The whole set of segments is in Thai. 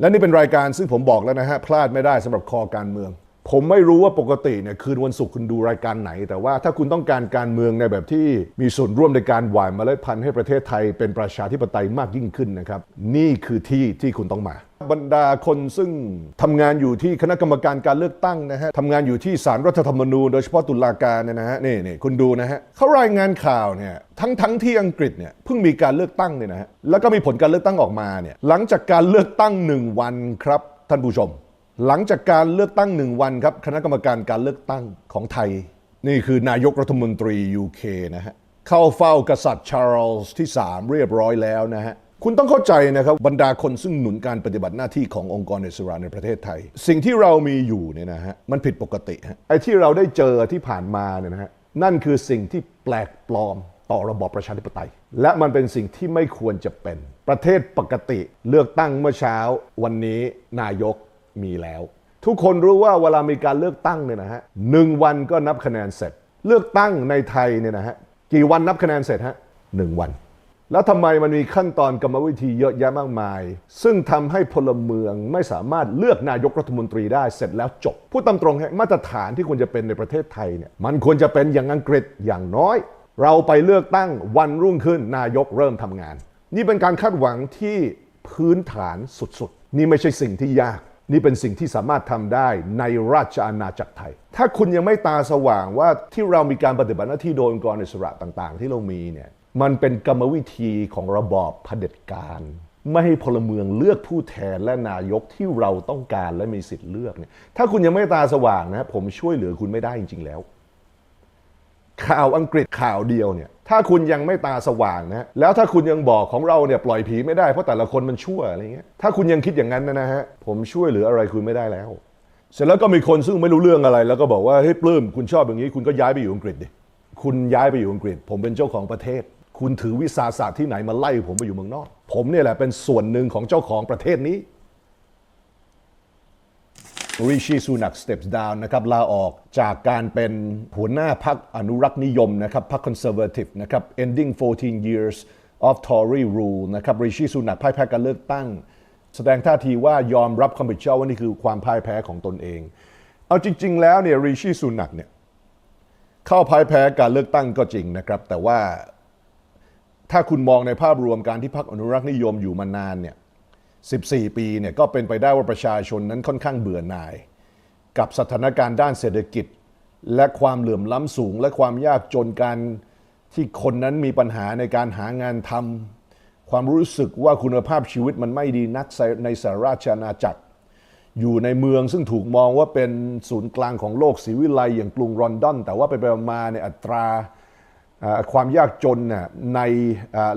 และนี่เป็นรายการซึ่งผมบอกแล้วนะฮะพลาดไม่ได้สำหรับคอการเมือง ผมไม่รู้ว่าปกติเนี่ยคืนวันศุกร์คุณดูรายการไหน แต่ว่าถ้าคุณต้องการการเมืองในแบบที่มีส่วนร่วมในการหว่านเมล็ดพันธุ์ให้ประเทศไทยเป็นประชาธิปไตยมากยิ่งขึ้นนะครับ นี่คือที่ที่คุณต้องมา บรรดาคนซึ่งทำงานอยู่ที่คณะกรรมการการเลือกตั้งนะฮะทำงานอยู่ที่ศาลรรัฐธรรมนูญโดยเฉพาะตุลาการเนี่ยนะฮะนี่นี่คุณดูนะฮะเขารายงานข่าวเนี่ยทั้งทั้งที่อังกฤษเนี่ยเพิ่งมีการเลือกตั้งเนี่ยนะฮะแล้วก็มีผลการเลือกตั้งออกมาเนี่ยหลังจากการเลือกตั้งหนึ่งวันครับท่านผู้ชม หลังจากการเลือกตั้งหนึ่งวันครับ คณะกรรมการการเลือกตั้งของไทย นี่คือนายกรัฐมนตรี UK นะฮะ เข้าเฝ้ากษัตริย์ชาร์ลส์ที่ 3 เรียบร้อยแล้วนะฮะ คุณต้องเข้าใจนะครับ บรรดาคนซึ่งหนุนการปฏิบัติหน้าที่ขององค์กรอิสระในประเทศไทย สิ่งที่เรามีอยู่เนี่ยนะฮะมันผิดปกติฮะไอ้ที่เราได้เจอที่ผ่านมาเนี่ยนะฮะนั่นคือสิ่งที่แปลกปลอมต่อระบอบประชาธิปไตย และมันเป็นสิ่งที่ไม่ควรจะเป็น ประเทศปกติเลือกตั้งเมื่อเช้า วันนี้นายก มีแล้ว ทุกคนรู้ว่าเวลามีการเลือกตั้งเนี่ยนะฮะหนึ่งวันก็นับคะแนนเสร็จ เลือกตั้งในไทยเนี่ยนะฮะกี่วันนับคะแนนเสร็จฮะหนึ่งวัน แล้วทำไมมันมีขั้นตอนกรรมวิธีเยอะแยะมากมาย ซึ่งทำให้พลเมืองไม่สามารถเลือกนายกรัฐมนตรีได้เสร็จแล้วจบพูดตามตรงฮะมาตรฐานที่ควรจะเป็นในประเทศไทยเนี่ยมันควรจะเป็นอย่างอังกฤษอย่างน้อย เราไปเลือกตั้งวันรุ่งขึ้นนายกเริ่มทำงาน นี่เป็นการคาดหวังที่พื้นฐานสุดๆ นี่ไม่ใช่สิ่งที่ยาก นี่เป็นสิ่งที่สามารถทำได้ในราชอาณาจักรไทย ถ้าคุณยังไม่ตาสว่างว่าที่เรามีการปฏิบัติหน้าที่โดยองค์กรอิสระต่างๆ ที่เรามีเนี่ยมันเป็นกรรมวิธีของระบอบเผด็จการ ไม่ให้พลเมืองเลือกผู้แทนและนายกที่เราต้องการและมีสิทธิ์เลือกเนี่ยถ้าคุณยังไม่ตาสว่างนะผมช่วยเหลือคุณไม่ได้จริง ๆ แล้ว ข่าวอังกฤษข่าวเดียวเนี่ยถ้าคุณยังไม่ตาสว่างนะแล้วถ้าคุณยังบอกของเราเนี่ยปล่อยผีไม่ได้เพราะแต่ละคนมันชั่วอะไรเงี้ยถ้าคุณยังคิดอย่างนั้นนะฮะผมช่วยเหลืออะไรคุณไม่ได้แล้ว เสร็จแล้วก็มีคนซึ่งไม่รู้เรื่องอะไร แล้วก็บอกว่าเฮ้ยปลื้มคุณชอบอย่างนี้ คุณก็ย้ายไปอยู่อังกฤษดิคุณย้ายไปอยู่อังกฤษ ผมเป็นเจ้าของประเทศ คุณถือวิสาสะที่ไหนมาไล่ผมไปอยู่เมืองนอก ผมเนี่ยแหละเป็นส่วนหนึ่งของเจ้าของประเทศนี้ ริชีซูนัก steps down นะครับลาออกจากการเป็นหัวหน้าพรรคอนุรักษ์นิยมนะครับพรรค conservative นะครับ ending 14 years of Tory rule นะครับริชีซูนักพ่ายแพ้การเลือกตั้ง แสดงท่าทีว่ายอมรับความผิดชอบว่านี่คือความพ่ายแพ้ของตนเอง เอาจริง ๆ แล้วเนี่ยริชีซูนักเนี่ยเข้าพ่ายแพ้การเลือกตั้งก็จริงนะครับแต่ว่าถ้าคุณมองในภาพรวมการที่พรรคอนุรักษ์นิยมอยู่มานานเนี่ย 14 ปีเนี่ยก็เป็นไปได้ว่าประชาชนนั้นค่อนข้างเบื่อหน่าย กับสถานการณ์ด้านเศรษฐกิจ และความเหลื่อมล้ำสูง และความยากจนการที่คนนั้นมีปัญหาในการหางานทำความรู้สึกว่าคุณภาพชีวิตมันไม่ดีนักในสหราชอาณาจักร อยู่ในเมืองซึ่งถูกมองว่าเป็นศูนย์กลางของโลกศรีวิไลอย่างกรุงลอนดอน แต่ว่าไปไปมาในอัตราความยากจนน่ะใน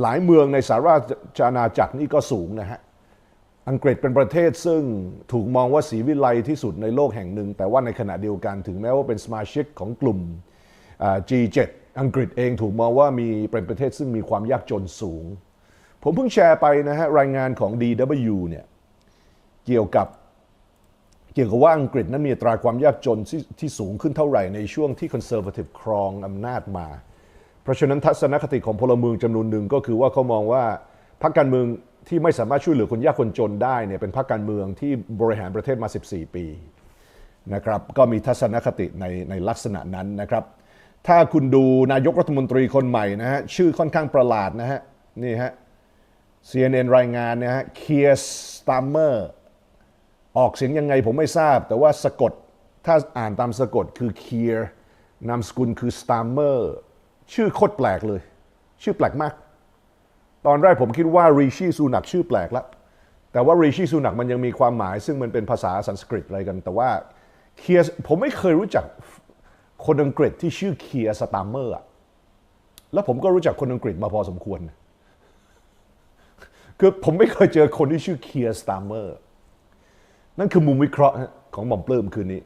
หลายเมืองในสหราชอาณาจักรนี่ก็สูงนะฮะ อังกฤษเป็นประเทศซึ่งถูกมองว่าสีวิไลที่สุดในโลกแห่งหนึ่ง แต่ว่าในขณะเดียวกันถึงแม้ว่าเป็นสมาชิกของกลุ่ม G7 อังกฤษเองถูกมองว่ามีเป็นประเทศซึ่งมีความยากจนสูง ผมเพิ่งแชร์ไปนะฮะรายงานของ DW เนี่ยเกี่ยวกับเกี่ยวกับว่าอังกฤษนั้นมีตราความยากจนที่ที่สูงขึ้นเท่าไหร่ในช่วงที่คอนเซอร์วทีฟครองอำนาจมา เพราะฉะนั้นทัศนคติของพลเมืองจำนวนหนึ่งก็คือว่าเขามองว่าพรรคการเมือง ที่ไม่สามารถช่วยเหลือคนยากคนจนได้เนี่ยเป็นพรรคการเมืองที่บริหารประเทศมา 14 ปีนะครับก็มีทัศนคติในในลักษณะนั้นนะครับ ถ้าคุณดูนายกรัฐมนตรีคนใหม่นะฮะชื่อค่อนข้างประหลาดนะฮะนี่ฮะ CNN รายงานนะฮะเคียร์สต a มเมอร์ออกเสียงยังไงผมไม่ทราบ แต่ว่าสะกดถ้าอ่านตามสะกดคือ k e e r นามสกุลคือ Stammer ชื่อโคตรแปลกเลย ชื่อแปลกมาก ตอนแรกผมคิดว่ารีชีซูนักชื่อแปลกแล้วแต่ว่ารีชีซูนักมันยังมีความหมาย ซึ่งมันเป็นภาษาสันสกฤตอะไรกัน แต่ว่าเคียร์ผมไม่เคยรู้จักคนอังกฤษที่ชื่อเคียสต a มเมอร์แล้วผมก็รู้จักคนอังกฤษมาพอสมควร คือผมไม่เคยเจอคนที่ชื่อเคียสต a มเมอร์นั่นคือมุมวิเคราะห์ของหม่อมปลื้มคืนนี้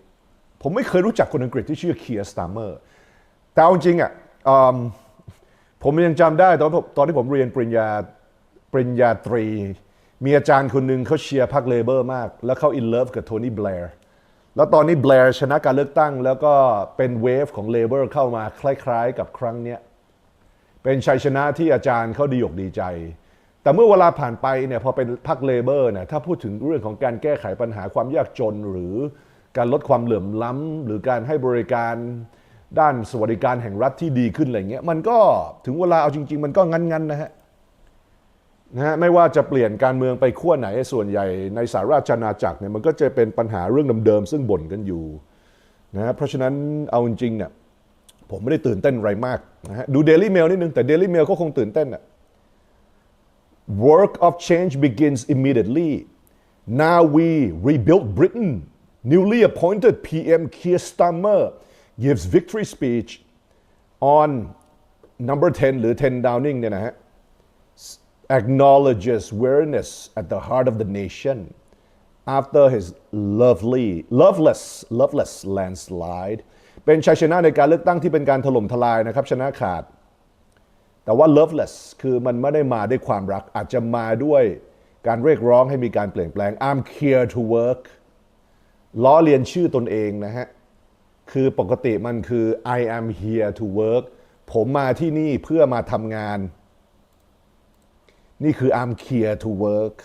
ผมไม่เคยรู้จักคนอังกฤษที่ชื่อเคียสตาร์เมอร์แต่เอาจริงอะ ผมยังจำได้ตอนตอนที่ผมเรียนปริญญาปริญญาตรี มีอาจารย์คนหนึ่งเขาเชียร์พรรคเลเบอร์มาก แล้วเขาอินเลิฟกับโทนี่แบร์แล้วตอนนี้แบร์ชนะการเลือกตั้ง แล้วก็เป็นเวฟของเลเบอร์เข้ามาคล้าย ๆ กับครั้งเนี้ยเป็นชัยชนะที่อาจารย์เขาดีอกดีใจ แต่เมื่อเวลาผ่านไปเนี่ยพอเป็นพรรคเลเบอร์เนี่ยถ้าพูดถึงเรื่องของการแก้ไขปัญหาความยากจนหรือการลดความเหลื่อมล้ำหรือการให้บริการ ด้านสวัสดิการแห่งรัฐที่ดีขึ้นอะไรเงี้ยมันก็ถึงเวลาเอาจริง ๆ มันก็งั้นๆนะฮะนะฮะไม่ว่าจะเปลี่ยนการเมืองไปขั้วไหนส่วนใหญ่ในสหราชอาจักรเนี่ยมันก็จะเป็นปัญหาเรื่องเดิมๆซึ่งบ่นกันอยู่นะฮะเพราะฉะนั้นเอาจริงๆเนี่ยผมไม่ได้ตื่นเต้นอะไรมากนะฮะดู Daily Mail นิดนึงแต่ Daily Mail ก็คงตื่นเต้นอะ Work of change begins immediately now we rebuilt Britain newly appointed PM Keir Starmer gives victory speech on number 10 หรือ 10 Downing เนี่ยนะฮะ acknowledges weariness at the heart of the nation after his lovely loveless loveless landslide เป็นชัยชนะในการเลือกตั้งที่เป็นการถล่มทลายนะครับ ชนะขาด แต่ว่า loveless คือมันไม่ได้มาด้วยความรัก อาจจะมาด้วยการเรียกร้องให้มีการเปลี่ยนแปลง I'm here to work ล้อเลียนชื่อตนเองนะฮะ คือปกติมันคือ I am here to work ผมมาที่นี่เพื่อมาทำงาน นี่คือ I'm here to work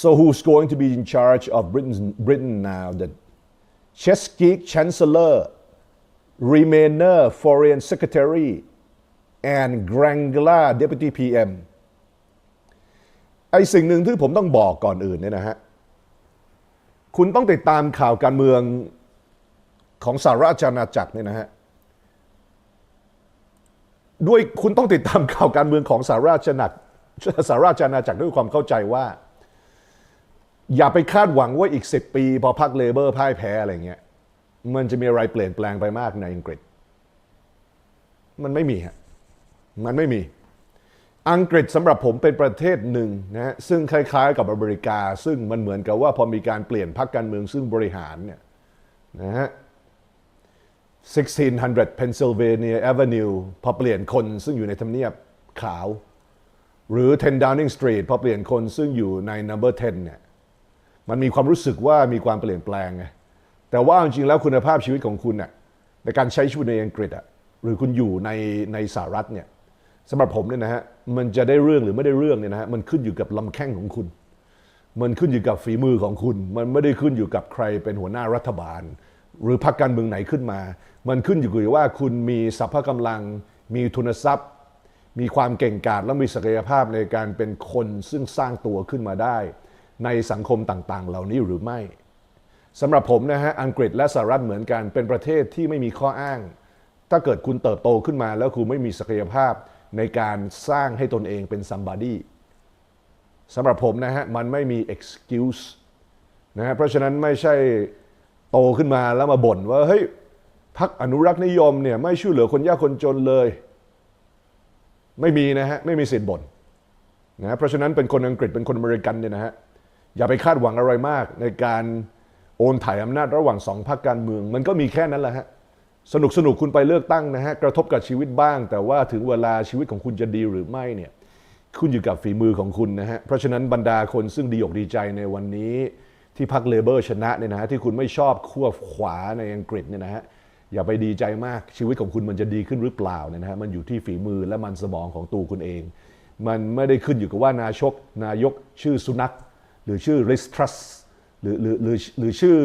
so who's going to be in charge of Britain, Britain now the Chesky Chancellor Remainer Foreign Secretary and Grangla Deputy PM ไอสิ่งหนึ่งที่ผมต้องบอกก่อนอื่นเนี่ยนะฮะ คุณต้องติดตามข่าวการเมืองของสหราชอาณาจักรเนี่ยนะฮะด้วยคุณต้องติดตามข่าวการเมืองของสหราชอาณาจักรสหราชอาณาจักรด้วยความเข้าใจว่า อย่าไปคาดหวังว่าอีก 10 ปี พอพรรคเลเบอร์พ่ายแพ้อะไรเงี้ยมันจะมีอะไรเปลี่ยนแปลงไปมากในอังกฤษ มันไม่มีฮะมันไม่มี อังกฤษสำหรับผมเป็นประเทศหนึ่งนะซึ่งคล้ายๆ กับอเมริกา ซึ่งมันเหมือนกับว่าพอมีการเปลี่ยนพรรคการเมืองซึ่งบริหารเนี่ยนะฮะ1600 Pennsylvania Avenue พอเปลี่ยนคนซึ่งอยู่ในทำเนียบขาว หรือ 10 Downing Street พอเปลี่ยนคนซึ่งอยู่ใน number 10เนี่ยมันมีความรู้สึกว่ามีความเปลี่ยนแปลงไงแต่ว่าจริงๆแล้วคุณภาพชีวิตของคุณน่ะในการใช้ชีวิตในอังกฤษอะหรือคุณอยู่ในในสหรัฐเนี่ย สำหรับผมเนี่ยนะฮะมันจะได้เรื่องหรือไม่ได้เรื่องเนี่ยนะฮะมันขึ้นอยู่กับลำแข้งของคุณ มันขึ้นอยู่กับฝีมือของคุณ มันไม่ได้ขึ้นอยู่กับใครเป็นหัวหน้ารัฐบาล หรือพรรคการเมืองไหนขึ้นมา มันขึ้นอยู่กับว่าคุณมีสรรพกำลัง มีทุนทรัพย์ มีความเก่งกาจและมีศักยภาพในการเป็นคนซึ่งสร้างตัวขึ้นมาได้ ในสังคมต่างๆ เหล่านี้หรือไม่สำหรับผมนะฮะอังกฤษและสหรัฐเหมือนกันเป็นประเทศที่ไม่มีข้ออ้าง ถ้าเกิดคุณเติบโตขึ้นมาแล้วคุณไม่มีศักยภาพ ในการสร้างให้ตนเองเป็น somebody สำหรับผมนะฮะ มันไม่มี excuse นะฮะเพราะฉะนั้นไม่ใช่โตขึ้นมาแล้วมาบ่นว่า เฮ้ยพักอนุรักษ์นิยมเนี่ยไม่ช่วยเหลือคนยากคนจนเลย ไม่มีนะฮะ ไม่มีสิทธิ์บ่นนะฮะเพราะฉะนั้นเป็นคนอังกฤษเป็นคนอเมริกันเนี่ยนะฮะ อย่าไปคาดหวังอะไรมากในการโอนถ่ายอำนาจระหว่างสองพรรคการเมือง มันก็มีแค่นั้นแหละฮะ สนุกสนุกคุณไปเลือกตั้งนะฮะกระทบกับชีวิตบ้าง แต่ว่าถึงเวลาชีวิตของคุณจะดีหรือไม่เนี่ยขึ้นอยู่กับฝีมือของคุณนะฮะเพราะฉะนั้นบรรดาคนซึ่งดีอกดีใจในวันนี้ ที่พรรคเลเบอร์ชนะเนี่ยนะฮะที่คุณไม่ชอบขั้วขวาในอังกฤษเนี่ยนะฮะอย่าไปดีใจมากชีวิตของคุณมันจะดีขึ้นหรือเปล่าเนี่ยนะฮะมันอยู่ที่ฝีมือและมันสมองของตัวคุณเอง มันไม่ได้ขึ้นอยู่กับว่านายกนายกชื่อสุนัขหรือชื่อ Liz Truss หรือหรือหรือหรือชื่อ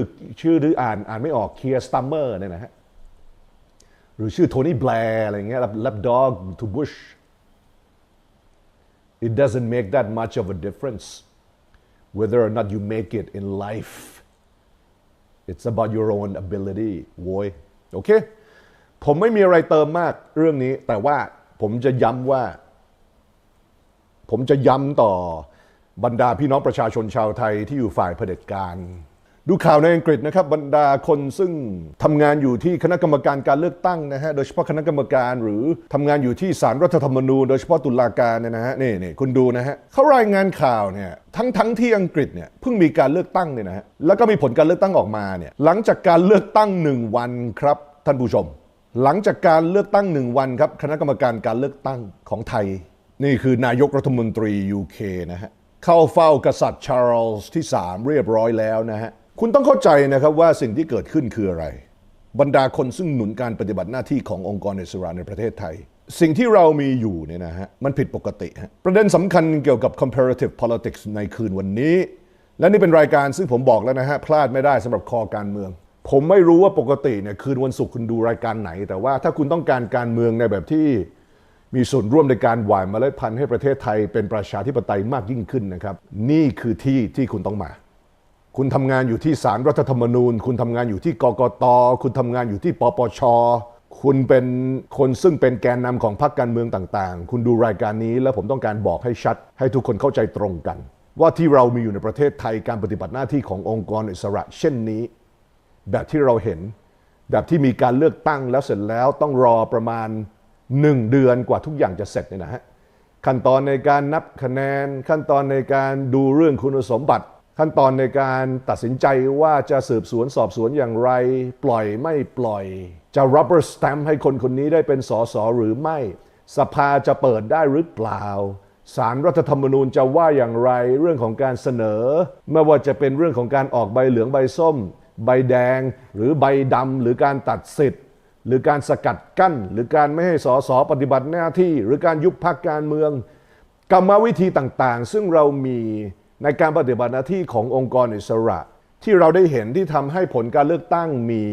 ชื่อหรืออ่านอ่านไม่ออก Keir Starmer เนี่ยนะฮะ รือชื่อโทนี่แบร์อะไรเงี้ย Lapdog to Bush it doesn't make that much of a difference whether or not you make it in life it's about your own ability โว้ยโอเค ผมไม่มีอะไรเติมมากเรื่องนี้ แต่ว่าผมจะย้ำว่า ผมจะย้ำต่อบรรดาพี่น้องประชาชนชาวไทยที่อยู่ฝ่ายเผด็จการ ดูข่าวในอังกฤษนะครับบรรดาคนซึ่งทำงานอยู่ที่คณะกรรมการการเลือกตั้งนะฮะโดยเฉพาะคณะกรรมการหรือทำงานอยู่ที่ศาลรัฐธรรมนูญโดยเฉพาะตุลาการเนี่ยนะฮะนี่นี่คุณดูนะฮะเขารายงานข่าวเนี่ยทั้งทั้งที่อังกฤษเนี่ยเพิ่งมีการเลือกตั้งเนี่ยนะฮะแล้วก็มีผลการเลือกตั้งออกมาเนี่ยหลังจากการเลือกตั้งหนึ่งวันครับท่านผู้ชม หลังจากการเลือกตั้งหนึ่งวันครับคณะกรรมการการเลือกตั้งของไทย นี่คือนายกรัฐมนตรี UK นะฮะเข้าเฝ้ากษัตริย์ชาร์ลส์ที่ 3 เรียบร้อยแล้วนะฮะ คุณต้องเข้าใจนะครับว่าสิ่งที่เกิดขึ้นคืออะไร บรรดาคนซึ่งหนุนการปฏิบัติหน้าที่ขององค์กรอิสระในประเทศไทย สิ่งที่เรามีอยู่เนี่ยนะฮะมันผิดปกติฮะประเด็นสำคัญเกี่ยวกับ comparative politics ในคืนวันนี้ และนี่เป็นรายการซึ่งผมบอกแล้วนะฮะพลาดไม่ได้สำหรับคอการเมือง ผมไม่รู้ว่าปกติเนี่ยคืนวันศุกร์คุณดูรายการไหน แต่ว่าถ้าคุณต้องการการเมืองในแบบที่มีส่วนร่วมในการหว่านเมล็ดพันธุ์ให้ประเทศไทยเป็นประชาธิปไตยมากยิ่งขึ้นนะครับ นี่คือที่ที่คุณต้องมา คุณทำงานอยู่ที่ศารรัฐธรรมนูญ คุณทำงานอยู่ที่กกต คุณทำงานอยู่ที่ปปช คุณเป็นคนซึ่งเป็นแกนนำของพรรคการเมืองต่างๆ คุณดูรายการนี้แล้วผมต้องการบอกให้ชัด ให้ทุกคนเข้าใจตรงกัน ว่าที่เรามีอยู่ในประเทศไทยการปฏิบัติหน้าที่ขององค์กรอิสระ เช่นนี้ แบบที่เราเห็น แบบที่มีการเลือกตั้งแล้วเสร็จแล้วต้องรอประมาณ 1 เดือนกว่าทุกอย่างจะเสร็จเนี่ยนะฮะขั้นตอนในการนับคะแนนขั้นตอนในการดูเรื่องคุณสมบัติ ขั้นตอนในการตัดสินใจว่าจะสืบสวนสอบสวนอย่างไร ปล่อยไม่ปล่อย จะ rubber stamp ให้คนคนนี้ได้เป็นสสหรือไม่ สภาจะเปิดได้หรือเปล่าสารรัฐธรรมนูญจะว่าอย่างไรเรื่องของการเสนอ ไม่ว่าจะเป็นเรื่องของการออกใบเหลืองใบส้ม ใบแดง หรือใบดำหรือการตัดสิทธิ์ หรือการสกัดกั้น หรือการไม่ให้สสปฏิบัติหน้าที่ หรือการยุบพักการเมือง กรรมวิธีต่างๆ ซึ่งเรามี ในการปฏิบัติหน้าที่ขององค์กรอิสระ ที่เราได้เห็นที่ทำให้ผลการเลือกตั้งมี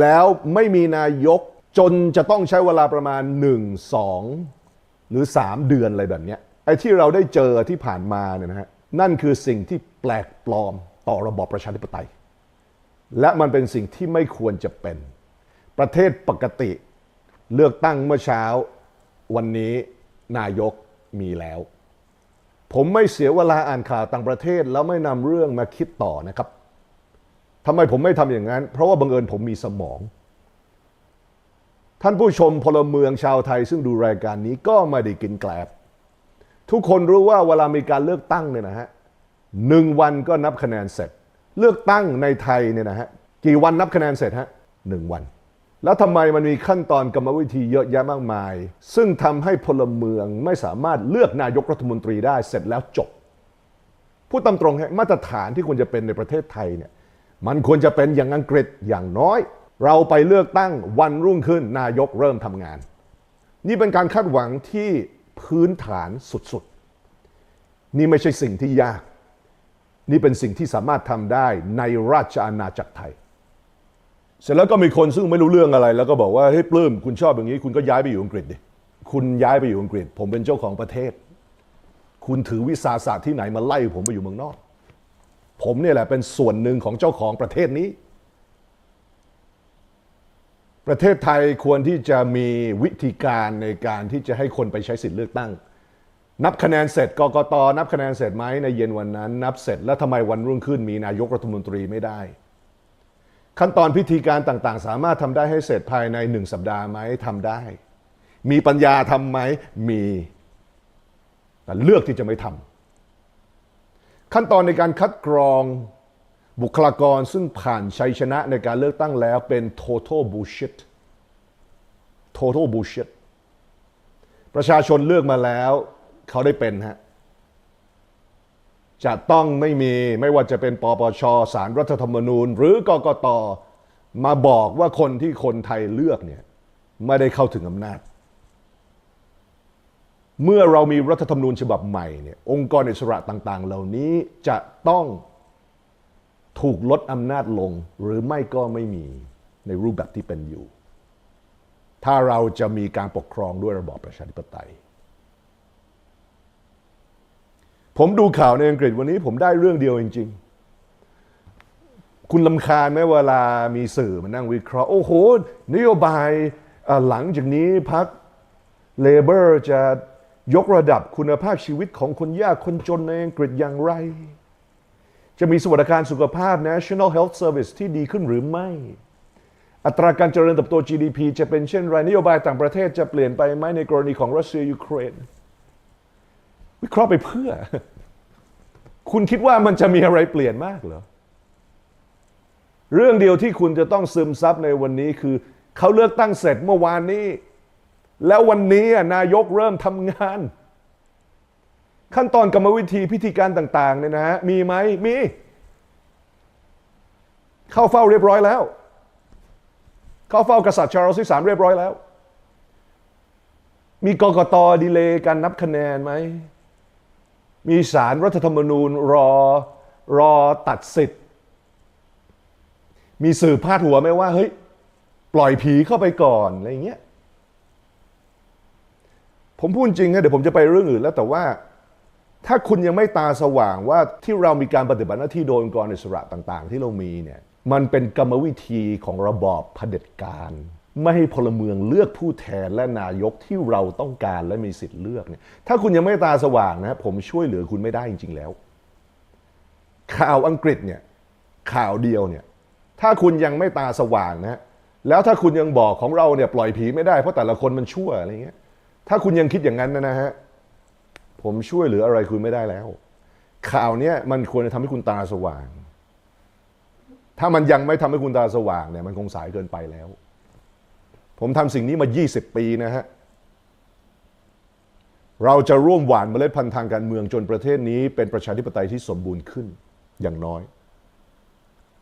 แล้วไม่มีนายกจนจะต้องใช้เวลาประมาณ 1 2 หรือ 3 เดือนอะไรแบบนี้ไอ้ที่เราได้เจอที่ผ่านมาเนี่ยนะฮะนั่นคือสิ่งที่แปลกปลอมต่อระบอบประชาธิปไตย และมันเป็นสิ่งที่ไม่ควรจะเป็น ประเทศปกติ เลือกตั้งเมื่อเช้า วันนี้นายกมีแล้ว ผมไม่เสียเวลาอ่านข่าวต่างประเทศ แล้วไม่นำเรื่องมาคิดต่อนะครับทำไมผมไม่ทำอย่างนั้น เพราะว่าบังเอิญผมมีสมอง ท่านผู้ชมพลเมืองชาวไทย ซึ่งดูรายการนี้ก็ไม่ได้กินแกลบ ทุกคนรู้ว่าเวลามีการเลือกตั้งเนี่ยนะฮะหนึ่งวันก็นับคะแนนเสร็จ เลือกตั้งในไทยเนี่ยนะฮะกี่วันนับคะแนนเสร็จฮะหนึ่งวัน แล้วทำไมมันมีขั้นตอนกรรมวิธีเยอะแยะมากมาย ซึ่งทำให้พลเมืองไม่สามารถเลือกนายกรัฐมนตรีได้เสร็จแล้วจบพูดตามตรงมาตรฐานที่ควรจะเป็นในประเทศไทยเนี่ยมันควรจะเป็นอย่างอังกฤษอย่างน้อย เราไปเลือกตั้งวันรุ่งขึ้นนายกเริ่มทำงาน นี่เป็นการคาดหวังที่พื้นฐานสุดๆ นี่ไม่ใช่สิ่งที่ยาก นี่เป็นสิ่งที่สามารถทำได้ในราชอาณาจักรไทย เสร็จแล้วก็มีคนซึ่งไม่รู้เรื่องอะไร แล้วก็บอกว่าเฮ้ยปลื้มคุณชอบอย่างนี้ คุณก็ย้ายไปอยู่อังกฤษดิคุณย้ายไปอยู่อังกฤษ ผมเป็นเจ้าของประเทศ คุณถือวิสาสะที่ไหนมาไล่ผมไปอยู่เมืองนอก ผมเนี่ยแหละเป็นส่วนหนึ่งของเจ้าของประเทศนี้ ประเทศไทยควรที่จะมีวิธีการในการที่จะให้คนไปใช้สิทธิ์เลือกตั้ง นับคะแนนเสร็จกกตนับคะแนนเสร็จไหมในเย็นวันนั้น นับเสร็จแล้วทำไมวันรุ่งขึ้นมีนายกรัฐมนตรีไม่ได้ ขั้นตอนพิธีการต่างๆ สามารถทำได้ให้เสร็จภายในหนึ่งสัปดาห์ไหมทำได้ มีปัญญาทำไหมมีแต่เลือกที่จะไม่ทำขั้นตอนในการคัดกรองบุคลากรซึ่งผ่านชัยชนะในการเลือกตั้งแล้วเป็น total bullshit total bullshit ประชาชนเลือกมาแล้ว เขาได้เป็นฮะ จะต้องไม่มีไม่ว่าจะเป็นปปชสารรัฐธรรมนูญ หรือกกตมาบอกว่าคนที่คนไทยเลือกเนี่ยไม่ได้เข้าถึงอำนาจ เมื่อเรามีรัฐธรรมนูญฉบับใหม่เนี่ยองค์กรอิสระต่างๆ เหล่านี้จะต้องถูกลดอำนาจลงหรือไม่ก็ไม่มีในรูปแบบที่เป็นอยู่ ถ้าเราจะมีการปกครองด้วยระบอบประชาธิปไตย ผมดูข่าวในอังกฤษวันนี้ผมได้เรื่องเดียวจริง ๆ คุณลำคาญไหมเวลามีสื่อมานั่งวิเคราะห์ โอ้โห นโยบายหลังจากนี้พักเลเบอร์จะยกระดับคุณภาพชีวิตของคนยากคนจนในอังกฤษอย่างไร จะมีสวัสดิการสุขภาพ National Health Service ที่ดีขึ้นหรือไม่ อัตราการเจริญเติบโต GDP จะเป็นเช่นไรนโยบายต่างประเทศจะเปลี่ยนไปไหมในกรณีของรัสเซียยูเครน วิเคราะห์ไปเพื่อ คุณคิดว่ามันจะมีอะไรเปลี่ยนมากเหรอ เรื่องเดียวที่คุณจะต้องซึมซับในวันนี้คือ เขาเลือกตั้งเสร็จเมื่อวานนี้ แล้ววันนี้นายกเริ่มทำงาน ขั้นตอนกรรมวิธีพิธีการต่างๆเนี่ยนะฮะมีไหมมี เข้าเฝ้าเรียบร้อยแล้ว เข้าเฝ้ากษัตริย์ชาร์ลส์ที่สามเรียบร้อยแล้ว มีกกตดีเลย์การนับคะแนนไหม มีสารรัฐธรรมนูญรอรอตัดสิทธิ์ มีสื่อพาดหัวไหมว่าเฮ้ยปล่อยผีเข้าไปก่อนอะไรเงี้ย ผมพูดจริงนะเดี๋ยวผมจะไปเรื่องอื่นแล้วแต่ว่า ถ้าคุณยังไม่ตาสว่างว่าที่เรามีการปฏิบัติหน้าที่โดยองค์กรอิสระต่าง ๆ ที่เรามีเนี่ยมันเป็นกรรมวิธีของระบอบเผด็จการ ไม่ให้พลเมืองเลือกผู้แทนและนายกที่เราต้องการและมีสิทธิ์เลือกเนี่ยถ้าคุณยังไม่ตาสว่างนะผมช่วยเหลือคุณไม่ได้จริง ๆ แล้ว ข่าวอังกฤษเนี่ยข่าวเดียวเนี่ยถ้าคุณยังไม่ตาสว่างนะแล้วถ้าคุณยังบอกของเราเนี่ยปล่อยผีไม่ได้เพราะแต่ละคนมันชั่วอะไรเงี้ยถ้าคุณยังคิดอย่างนั้นนะฮะผมช่วยเหลืออะไรคุณไม่ได้แล้ว ข่าวเนี้ยมันควรจะทำให้คุณตาสว่าง ถ้ามันยังไม่ทำให้คุณตาสว่างเนี่ยมันคงสายเกินไปแล้ว ผมทำสิ่งนี้มา 20 ปีนะฮะ เราจะร่วมหว่านเมล็ดพันธุ์ทางการเมืองจนประเทศนี้เป็นประชาธิปไตยที่สมบูรณ์ขึ้นอย่างน้อย